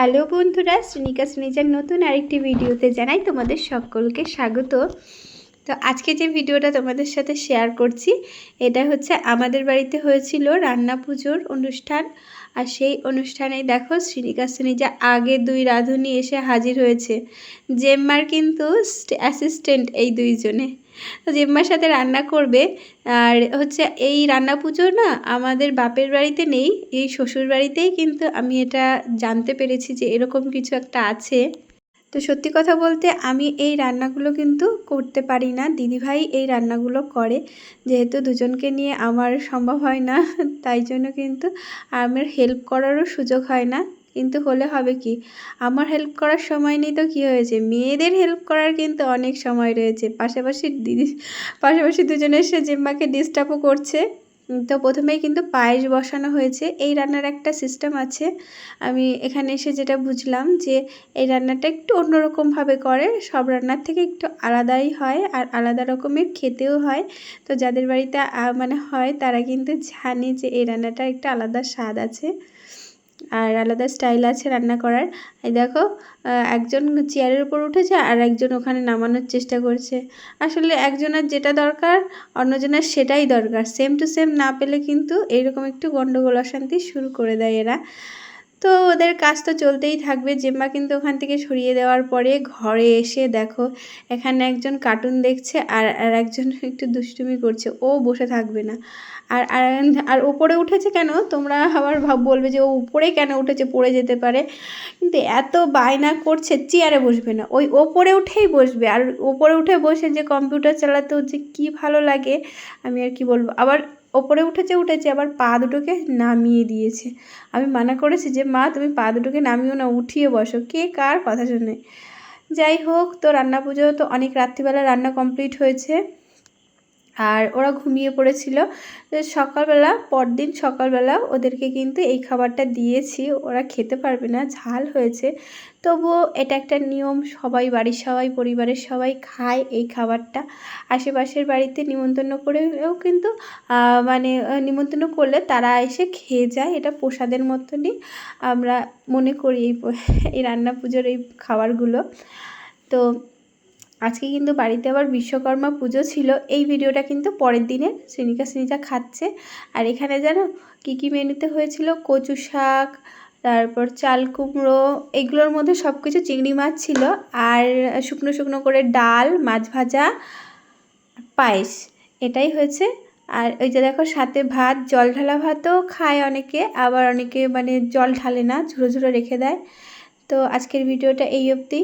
Hello বন্ধুরা শ্রীনিকা শ্রীনিজার নতুন আরেকটি ভিডিওতে জানাই তোমাদের সকলকে স্বাগত। তো আজকে যে ভিডিওটা তোমাদের সাথে শেয়ার করছি, এটা হচ্ছে আমাদের বাড়িতে হয়েছিল রান্না পুজোর অনুষ্ঠান। আর সেই অনুষ্ঠানে দেখো শ্রীনিকা শ্রীনিজা আগে দুই রাঁধুনি এসে হাজির হয়েছে। জেম্মার কিন্তু অ্যাসিস্ট্যান্ট এই দুইজনে। তো জেম্মার সাথে রান্না করবে। আর হচ্ছে এই রান্না পুজো না আমাদের বাপের বাড়িতে নেই, এই শ্বশুর বাড়িতেই কিন্তু আমি এটা জানতে পেরেছি যে এরকম কিছু একটা আছে। তো সত্যি কথা বলতে আমি এই রান্নাগুলো কিন্তু করতে পারি না। দিদিভাই এই রান্নাগুলো করে। যেহেতু দুজনকে নিয়ে আমার সম্ভব হয় না, তাই জন্য কিন্তু আমার হেল্প করারও সুযোগ হয় না। কিন্তু হলে হবে কি? আমার হেল্প করার সময় নেই তো কী হয়েছে? মেয়েদের হেল্প করার কিন্তু অনেক সময় রয়েছে। পাশাপাশি দিদি, পাশাপাশি দুজনে এসে জিম্মাকে ডিস্টার্বও করছে। তো প্রথমেই কিন্তু পায়েস বসানো হয়েছে। এই রান্নার একটা সিস্টেম আছে। আমি এখানে এসে যেটা বুঝলাম যে, এই রান্নাটা একটু অন্যরকমভাবে করে। সব রান্নার থেকে একটু আলাদাই হয় আর আলাদা রকমের খেতেও হয়। তো যাদের বাড়িতে মানে হয় তারা কিন্তু জানে যে এই রান্নাটার একটা আলাদা স্বাদ আছে। আর আলাদা স্টাইল আছে রান্না করার। এই দেখো একজন চেয়ারের উপর উঠেছে আর একজন ওখানে নামানোর চেষ্টা করছে। আসলে একজনের যেটা দরকার, অন্যজনের সেটাই দরকার। সেম টু সেম না পেলে কিন্তু এরকম একটু গণ্ডগোল অশান্তি শুরু করে দেয় এরা। তো ওদের কাজ তো চলতেই থাকবে। জেম্মা কিন্তু ওখান থেকে সরিয়ে দেওয়ার পরে ঘরে এসে দেখো, এখানে একজন কার্টুন দেখছে আর আর একজন একটু দুষ্টুমি করছে। ও বসে থাকবে না। আর আর ওপরে উঠেছে কেন? তোমরা আবার ভাব, বলবে যে ও উপরে কেন উঠেছে? পড়ে যেতে পারে। কিন্তু এত বায়না করছে চেয়ারে বসবে না। ওই ওপরে উঠেই বসবে। আর ওপরে উঠে বসে যে কম্পিউটার চালাতে যে কী ভালো লাগে, আমি আর কি বলব? আবার ওপরে উঠেছে উঠেছে, আবার পা দুটোকে নামিয়ে দিয়েছে। আমি মানা করেছি যে, মা, তুমি পা দুটোকে নামিও না, উঠিয়ে বসো। কে কার কথা শুনে? যাই হোক, তো রান্না পুজো তো অনেক রাত্রিবেলা রান্না কমপ্লিট হয়েছে। আর ওরা ঘুমিয়ে পড়েছিল। সকালবেলা, পরদিন সকালবেলা ওদেরকে কিন্তু এই খাবারটা দিয়েছি। ওরা খেতে পারবে না, ঝাল হয়েছে। তবুও এটা একটা নিয়ম, সবাই বাড়ির সবাই, পরিবারের সবাই খায় এই খাবারটা। আশেপাশের বাড়িতে নিমন্ত্রণ করেও কিন্তু মানে নিমন্ত্রণ করলে তারা এসে খেয়ে যায়। এটা প্রসাদের মতনই আমরা মনে করি এই এই রান্না পুজোর এই খাবারগুলো। তো আজকে কিন্তু বাড়িতে আবার বিশ্বকর্মা পুজো ছিল। এই ভিডিওটা কিন্তু পরের দিনে শ্রেণিকা শ্রেণিকা খাচ্ছে। আর এখানে জানো কী কী মেনুতে হয়েছিল? কচু শাক, তারপর চাল কুমড়ো, এগুলোর মধ্যে সব কিছু চিংড়ি মাছ ছিল। আর শুকনো শুকনো করে ডাল, মাছ ভাজা, পায়েস, এটাই হয়েছে। আর ওই যে দেখো সাথে ভাত, জল ঢালা ভাতও খায় অনেকে, আবার অনেকে মানে জল ঢালে না ঝুড়ো ঝুড়ো রেখে দেয়। তো আজকের ভিডিওটা এই অবধি।